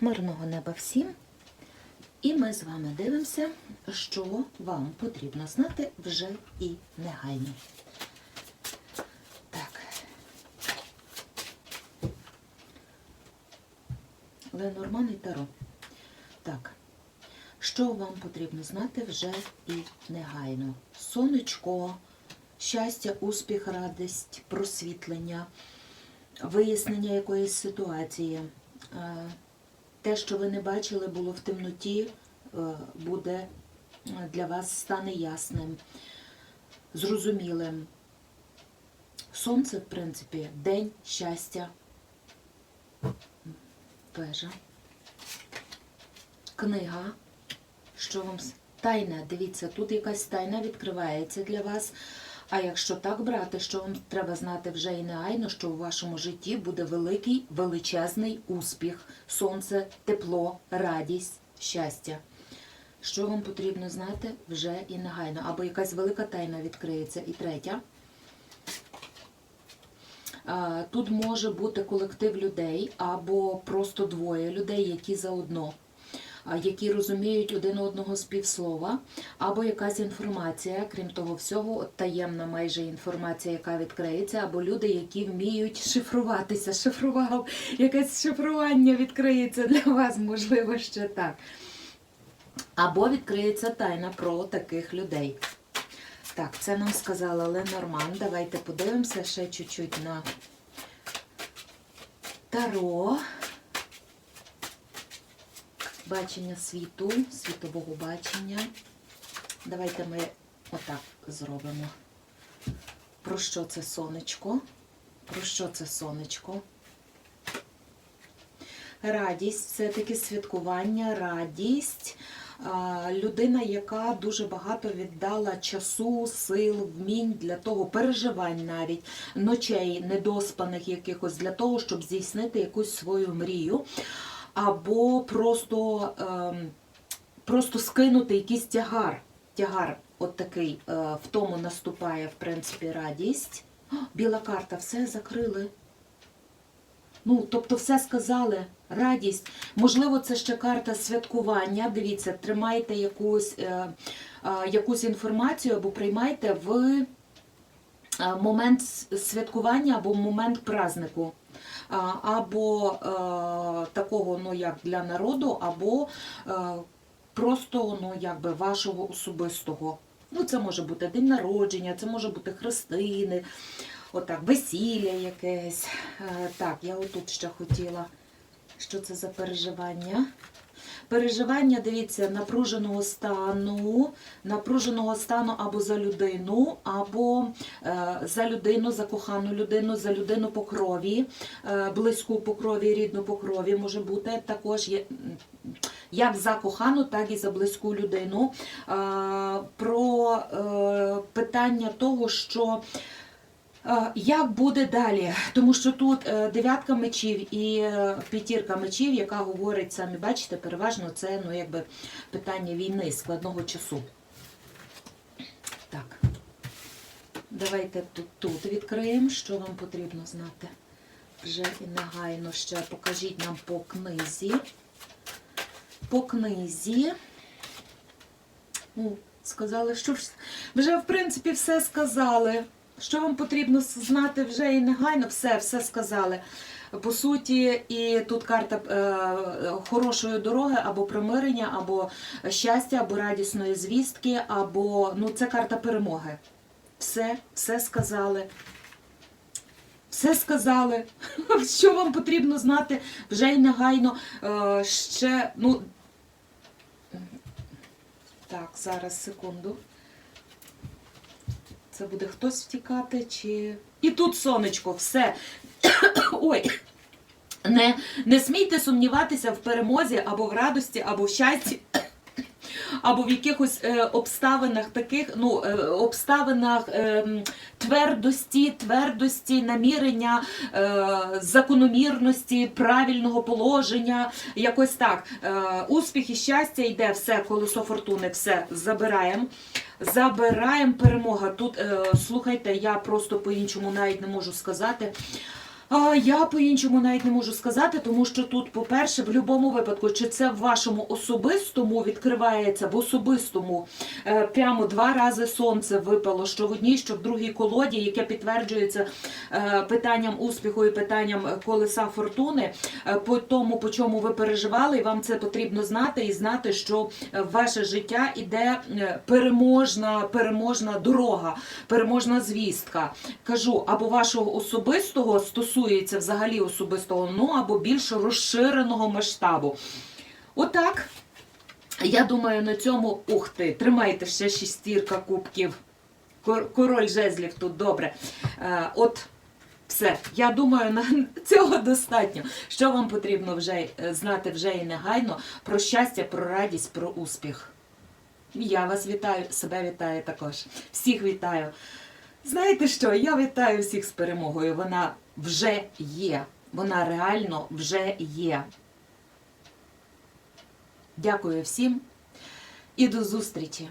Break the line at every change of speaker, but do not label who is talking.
Мирного неба всім. І ми з вами дивимося, що вам потрібно знати вже і негайно. Так. Ленорман і Таро. Так. Що вам потрібно знати вже і негайно? Сонечко, щастя, успіх, радість, просвітлення, вияснення якоїсь ситуації. Те, що ви не бачили, було в темноті, е, буде е, для вас стане ясним, зрозумілим. Сонце, в принципі, день щастя. Вежа. Книга. Що вам тайна? Дивіться, тут якась тайна відкривається для вас. А якщо так брати, що вам треба знати вже і негайно, що у вашому житті буде великий, величезний успіх, сонце, тепло, радість, щастя. Що вам потрібно знати вже і негайно? Або якась велика тайна відкриється. І третя. Тут може бути колектив людей або просто двоє людей, які заодно, які розуміють один одного з півслова, або якась інформація, крім того всього, от таємна майже інформація, яка відкриється, або люди, які вміють шифруватися, шифрував, якесь шифрування відкриється для вас, можливо, ще так. Або відкриється тайна про таких людей. Так, це нам сказала Ленорман. Давайте подивимося ще чуть-чуть на Таро. Бачення світу, світового бачення. Давайте ми отак зробимо. Про що це сонечко? Про що це сонечко? Радість, все-таки святкування, радість. Людина, яка дуже багато віддала часу, сил, вмінь для того, переживань навіть, ночей недоспаних якихось для того, щоб здійснити якусь свою мрію, або просто, ем, просто скинути якийсь тягар. Тягар, от такий, е, в тому наступає, в принципі, радість. О, Біла карта, все закрили. Ну, тобто все сказали, радість. Можливо, це ще карта святкування. Дивіться, тримайте якусь, е, е, якусь інформацію або приймайте в момент святкування або момент празднику. Або е, такого, ну як для народу, або е, просто ну, якби вашого особистого. Ну, це може бути день народження, це може бути хрестини, отак, весілля якесь. Е, Так, я отут ще хотіла. Що це за переживання? Переживання, дивіться, напруженого стану, напруженого стану або за людину, або е, за людину, за кохану людину, за людину по крові, е, близьку по крові, рідну по крові може бути також є. Як за кохану, так і за близьку людину. Е, Про е, питання того, що Як буде далі? Тому що тут е, дев'ятка мечів і е, п'ятірка мечів, яка говорить, самі бачите, переважно це ну, якби питання війни, складного часу. Так. Давайте тут, тут відкриємо, що вам потрібно знати. Вже і негайно ще покажіть нам по книзі. По книзі. Ну, сказали, що вже, в принципі, все сказали. Що вам потрібно знати вже і негайно, все, все сказали. По суті, і тут карта е, хорошої дороги, або примирення, або щастя, або радісної звістки, або ну, це карта перемоги. Все, все сказали. Все сказали. Що вам потрібно знати вже й негайно. Е, ще, ну. Так, зараз секунду. Це буде хтось втікати, чи. І тут сонечко, все. Ой. Не, не смійте сумніватися в перемозі або в радості, або в щасті, або в якихось е, обставинах таких, ну, е, обставинах е, твердості, твердості, намірення, е, закономірності, правильного положення, якось так. Е, успіх і щастя йде, все, колесо фортуни, все забираємо. Забираємо перемога. Тут, е, слухайте, я просто по-іншому навіть не можу сказати. А я по-іншому навіть не можу сказати, тому що тут, по-перше, в будь-якому випадку, чи це в вашому особистому відкривається, в особистому е, прямо два рази сонце випало, що в одній, що в другій колоді, яке підтверджується е, питанням успіху і питанням колеса фортуни, е, по тому, по чому ви переживали, і вам це потрібно знати, і знати, що ваше життя іде переможна, переможна дорога, переможна звістка. Кажу, або вашого особистого стосується взагалі особистого, ну або більш розширеного масштабу. Отак. Я думаю, на цьому ух ти, тримайте ще шістірка кубків. Король жезлів тут добре. Е, от все. Я думаю, на цього достатньо. Що вам потрібно вже е, знати вже і негайно про щастя, про радість, про успіх. Я вас вітаю, себе вітаю також. Всіх вітаю. Знаєте що? Я вітаю всіх з перемогою. Вона вже є. Вона реально вже є. Дякую всім і до зустрічі!